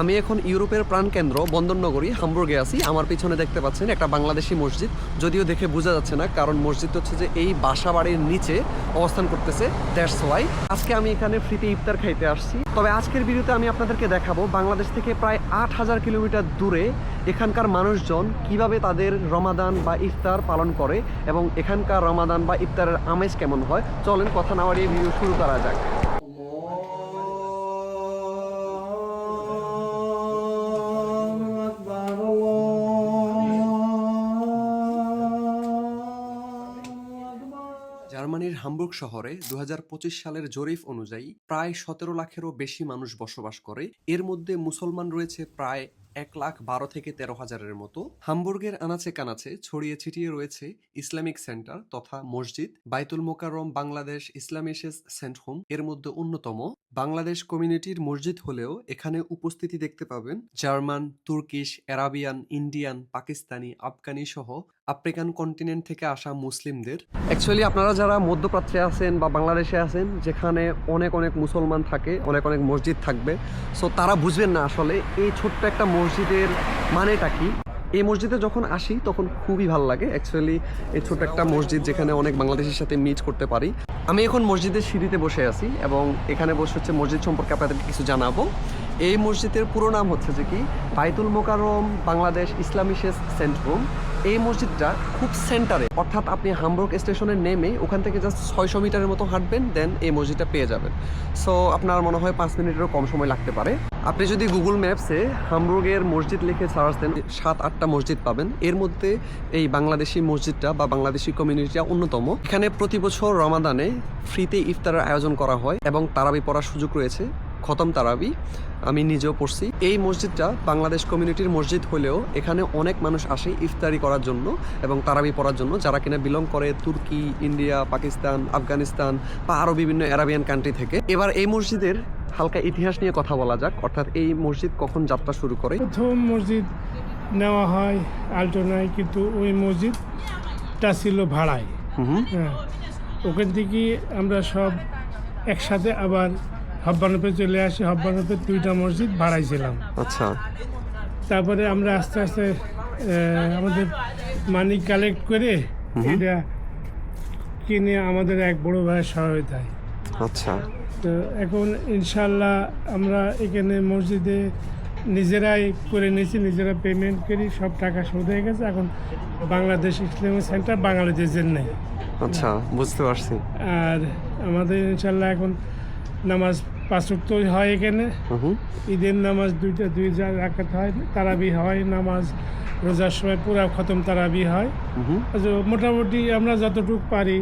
আমি এখন ইউরোপের প্রাণকেন্দ্র বন্দরনগরী, হামবুর্গে আছি। আমার পিছনে দেখতে পাচ্ছেন একটা বাংলাদেশি মসজিদ। যদিও দেখে বোঝা যাচ্ছে না, কারণ মসজিদ হচ্ছে যে এই বাসা বাড়ির নিচে অবস্থান করতেছে। দ্যাটস ওয়াই আজকে আমি এখানে ফ্রিতে ইফতার খাইতে আসছি। তবে আজকের ভিডিওতে আমি আপনাদেরকে দেখাবো, বাংলাদেশ থেকে প্রায় আট হাজার কিলোমিটার দূরে এখানকার মানুষজন কীভাবে তাদের রমাদান বা ইফতার পালন করে এবং এখানকার রমাদান বা ইফতারের আমেজ কেমন হয়। চলেন কথা না বাড়িয়ে ভিডিও শুরু করা যাক। জার্মানির হামবুর্গ শহরে দুহাজার পঁচিশ সালের জরিফ অনুযায়ী প্রায় সতেরো লাখেরও বেশি মানুষ বসবাস করে। এর মধ্যে মুসলমান রয়েছে প্রায় এক লাখ বারো থেকে তেরো হাজারের মতো। হামবুর্গের আনাচে কানাচে ছড়িয়ে ছিটিয়ে রয়েছে ইসলামিক সেন্টার তথা মসজিদ। বাইতুল মোকারম বাংলাদেশ ইসলামিশেস সেন্ট হোম এর মধ্যে অন্যতম। বাংলাদেশ কমিউনিটির মসজিদ হলেও এখানে উপস্থিতি দেখতে পাবেন German, Turkish, Arabian, Indian, Pakistani, Afghani সহ আফ্রিকান কন্টিনেন্ট থেকে আসা মুসলিমদের। অ্যাকচুয়ালি আপনারা যারা মধ্যপ্রাচ্যে আছেন বা বাংলাদেশে আছেন, যেখানে অনেক অনেক মুসলমান থাকে, অনেক অনেক মসজিদ থাকবে সো তারা বুঝবেন না আসলে এই ছোট্ট একটা মসজিদের মানেটা কি। এই মসজিদে যখন আসি, তখন খুবই ভালো লাগে। অ্যাকচুয়ালি এই ছোট একটা মসজিদ যেখানে অনেক বাংলাদেশের সাথে মিট করতে পারি। আমি এখন মসজিদের সিঁড়িতে বসে আছি এবং এখানে বসে হচ্ছে মসজিদ সম্পর্কে আপনাদেরকে কিছু জানাব। এই মসজিদের পুরো নাম হচ্ছে যে কি? বাইতুল মোকারম বাংলাদেশ ইসলামিশেস সেন্ট হোম এই মসজিদটা খুব সেন্টারে অর্থাৎ আপনি হামবুর্গ স্টেশনে নেমে ওখান থেকে জাস্ট ছয়শো মিটারের মতো হাঁটবেন দেন এই মসজিদটা পেয়ে যাবেন। সো আপনার মনে হয় পাঁচ মিনিটেরও কম সময় লাগতে পারে। আপনি যদি গুগল ম্যাপসে হামবুর্গের মসজিদ লিখে সার্চ দেন, সাত, আটটা মসজিদ পাবেন। এর মধ্যে এই বাংলাদেশি মসজিদটা বা বাংলাদেশি কমিউনিটিটা অন্যতম। এখানে প্রতি বছর রমাদানে ফ্রিতে ইফতারের আয়োজন করা হয় এবং তারাবি পড়ার সুযোগ রয়েছে। খতম তারাবি আমি নিজেও পড়ছি। এই মসজিদটা বাংলাদেশ কমিউনিটির মসজিদ হলেও এখানে অনেক মানুষ আসে ইফতারি করার জন্য এবং তারাবি পড়ার জন্য যারা কিনা বিলং করে তুর্কি ইন্ডিয়া পাকিস্তান আফগানিস্তান বা আরও বিভিন্ন অ্যারাবিয়ান কান্ট্রি থেকে। এবার এই মসজিদের হালকা ইতিহাস নিয়ে কথা বলা যাক অর্থাৎ এই মসজিদ কখন যাত্রা শুরু করে? প্রথম মসজিদ নেওয়া হয় আল্টোনায় কিন্তু ওই মসজিদটা ছিল ভাড়ায়। হ্যাঁ। ওখান থেকে আমরা সব একসাথে আবার হব্বানপে চলে আসি হব্বানপে দুইটা মসজিদ ভাড়াইছিলাম আচ্ছা। তারপরে আমরা আস্তে আস্তে আমাদের মানি কালেক্ট করে এটা কিনে আমাদের এক বড় ভাইয়ের সহায়তায়। আচ্ছা। তো এখন ইনশাল্লাহ আমরা এখানে মসজিদে নিজেরাই করে নিয়েছি নিজেরা পেমেন্ট করি সব টাকা শোধ হয়ে গেছে। এখন বাংলাদেশ ইসলামিক সেন্টার বাংলাদেশের নেই আচ্ছা বুঝতে পারছি। আর আমাদের ইনশাল্লাহ এখন নামাজ পাঁচক্ত হয় এখানে। ঈদের নামাজ দুইটা দুই রাখাত হয়। তারাবি হয় নামাজ রোজার সময় পুরা খতম তারাবি হয়। আচ্ছা, মোটামুটি আমরা যতটুকু পারি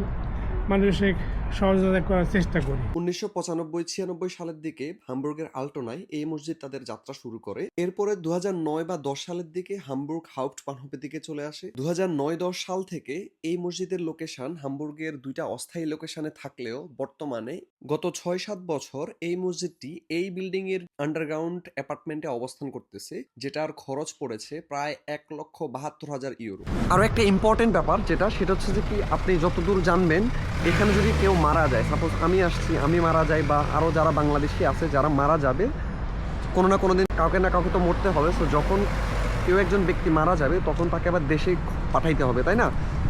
মানুষের সহযোগিতা করার চেষ্টা করি। উনিশশো পঁচানব্বই ছিয়ানব্বই সালের দিকে হামবুর্গের আল্টোনায় এই মসজিদ তাদের যাত্রা শুরু করে। এরপরে দু নয় বা দশ সালের দিকে হামবুর্গ হাউপ্ট বানহপের দিকে চলে আসে। দু নয় দশ সাল থেকে এই মসজিদের লোকেশন হামবুর্গের দুইটা অস্থায়ী লোকেশনে থাকলেও বর্তমানে গত ছয় সাত বছর এই মসজিদটি এই বিল্ডিং এর আন্ডারগ্রাউন্ড অ্যাপার্টমেন্টে অবস্থান করতেছে যেটার খরচ পড়েছে প্রায় এক লক্ষ বাহাত্তর হাজার ইউরো। আরও একটা ইম্পর্টেন্ট ব্যাপার যেটা সেটা হচ্ছে যে কি আপনি যতদূর জানবেন এখানে যদি কেউ মারা যায়। সাপোজ আমি আসছি, আমি মারা যাই বা আরও যারা বাংলাদেশি আছে, যারা মারা যাবে, কোনো না কোনো দিন কাউকে না কাউকে তো মরতে হবে। সো যখন কেউ একজন ব্যক্তি মারা যাবে, তখন তাকে আবার দেশে পাঠাইতে হবে, তাই না?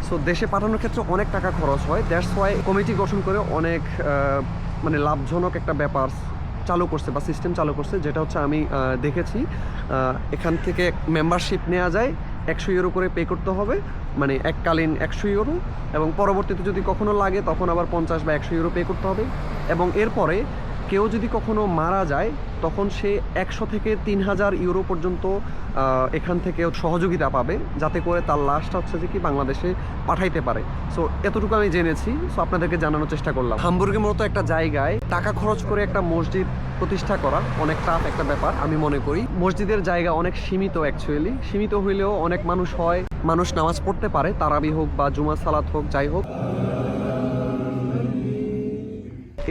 সো দেশে পাঠানোর ক্ষেত্রে অনেক টাকা খরচ হয়। দ্যাটস ওয়াই কমিটি গঠন করে অনেক মানে লাভজনক একটা ব্যাপার চালু করছে বা সিস্টেম চালু করছে, যেটা হচ্ছে আমি দেখেছি। এখান থেকে মেম্বারশিপ নেওয়া যায়। একশো ইউরো করে পে করতে হবে মানে এককালীন একশো ইউরো, এবং পরবর্তীতে যদি কখনো লাগে তখন আবার পঞ্চাশ বা একশো ইউরো পে করতে হবে। এবং এরপরে কেউ যদি কখনো মারা যায়, তখন সে একশো থেকে তিন হাজার ইউরো পর্যন্ত এখান থেকে সহযোগিতা পাবে, যাতে করে তার লাশটা হচ্ছে যে কি বাংলাদেশে পাঠাইতে পারে। সো এতটুকু আমি জেনেছি। সো আপনাদেরকে জানানোর চেষ্টা করলাম। হামবুর্গের মতো একটা জায়গায় টাকা খরচ করে একটা মসজিদ প্রতিষ্ঠা করা অনেক টাফ একটা ব্যাপার, আমি মনে করি। মসজিদের জায়গা অনেক সীমিত অ্যাকচুয়ালি সীমিত হইলেও অনেক মানুষ হয়। মানুষ নামাজ পড়তে পারে, তারাবি হোক বা জুমা সালাত হোক, যাই হোক।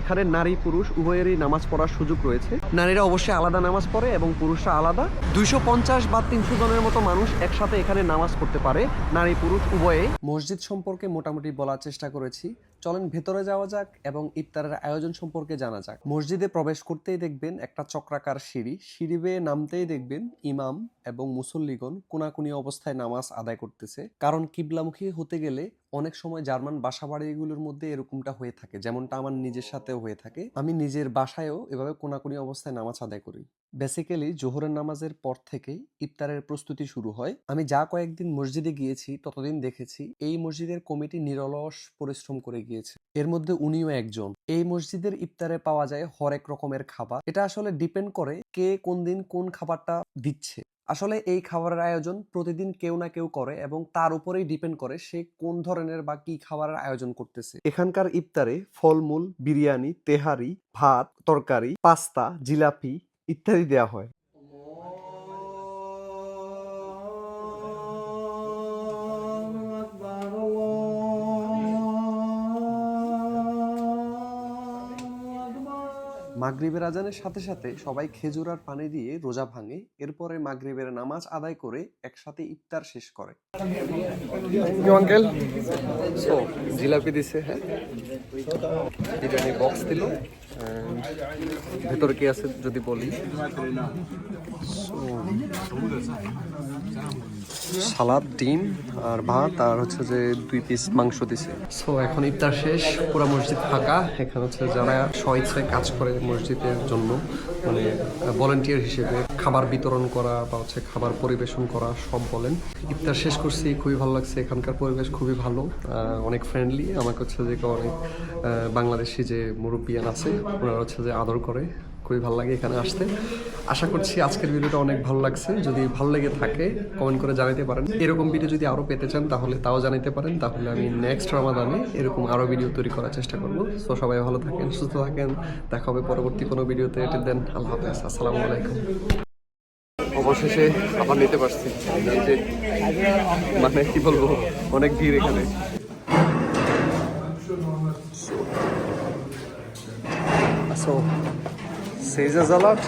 এখানে নারী, পুরুষ, উভয়েরই নামাজ পড়ার সুযোগ রয়েছে। নারীরা অবশ্যই আলাদা নামাজ পড়ে এবং পুরুষরা আলাদা। দুইশো পঞ্চাশ বা তিনশো জনের মতো মানুষ একসাথে এখানে নামাজ পড়তে পারে। নারী, পুরুষ উভয়ে মসজিদ সম্পর্কে মোটামুটি বলার চেষ্টা করেছি। চলেন ভেতরে যাওয়া যাক এবং ইফতারের আয়োজন সম্পর্কে জানা যাক। মসজিদে প্রবেশ করতেই দেখবেন একটা চক্রাকার সিঁড়ি। সিঁড়ি বেয়ে নামতেই দেখবেন ইমাম এবং মুসল্লিগণ কোনাকুনি অবস্থায় নামাজ আদায় করতেছে। কারণ কিবলামুখী হতে গেলে অনেক সময় জার্মান বাসা বাড়িগুলোর মধ্যে এরকমটা হয়ে থাকে, যেমনটা আমার নিজের সাথেও হয়ে থাকে। আমি নিজের বাসায়ও এভাবে কোনাকুনি অবস্থায় নামাজ আদায় করি। বেসিক্যালি জোহরের নামাজের পর থেকেই ইফতারের প্রস্তুতি শুরু হয়। আমি যা কয়েকদিন মসজিদে গিয়েছি, ততদিন দেখেছি এই মসজিদের কমিটি নিরলস পরিশ্রম করে গিয়েছে। এর মধ্যে উনিও একজন। এই মসজিদের ইফতারে পাওয়া যায় হরেক রকমের খাবার। এটা আসলে ডিপেন্ড করে কে কোন দিন কোন খাবারটা দিচ্ছে। আসলে এই খাবারের আয়োজন প্রতিদিন কেউ না কেউ করে এবং তার উপরেই ডিপেন্ড করে সে কোন ধরনের বা কি খাবারের আয়োজন করতেছে। এখানকার ইফতারে ফলমূল, বিরিয়ানি, তেহারি, ভাত, তরকারি, পাস্তা, জিলাপি ইত্যাদি দেওয়া হয়। মাগরিবের আজানের সাথে সাথে সবাই খেজুর আর পানি দিয়ে রোজা ভাঙে। এরপরে মাগরিবের নামাজ আদায় করে একসাথে ইফতার শেষ করে। জিলাপি দিছে হ্যাঁ? বক্স দিল। ভেতরে কি আছে যদি বলি? সালাদ, ডিম আর ভাত আর হচ্ছে যে দুই পিস মাংস দিছে। সো এখন ইফতার শেষ, পুরো মসজিদ ফাঁকা। এখানে হচ্ছে যারা স্বইচ্ছায় কাজ করে মসজিদের জন্য মানে ভলেন্টিয়ার হিসেবে। খাবার বিতরণ করা বা হচ্ছে খাবার পরিবেশন করা সব বলেন। ইফতার শেষ করছি, খুবই ভালো লাগছে। এখানকার পরিবেশ খুবই ভালো অনেক ফ্রেন্ডলি আমাকে হচ্ছে যে অনেক বাংলাদেশি যে মুরব্বিয়ান আছে, ওনারা হচ্ছে যে আদর করে। খুবই ভালো লাগে এখানে আসতে। আশা করছি আজকের ভিডিওটা অনেক ভালো লাগছে। যদি ভালো লেগে থাকে কমেন্ট করে জানাতে পারেন। এরকম ভিডিও যদি আরও পেতে চান, তাহলে তাও জানাতে পারেন। তাহলে আমি নেক্সট রমাদানে এরকম আরও ভিডিও তৈরি করার চেষ্টা করব। সো সবাই ভালো থাকেন, সুস্থ থাকেন। দেখা হবে পরবর্তী কোনো ভিডিওতে এটি দেন আল্লাহ হাফেজ। আসসালামু আলাইকুম। অবশেষে আবার নিতে পারছি মানে কি বলব অনেক ভিড় এখানে So, Salat.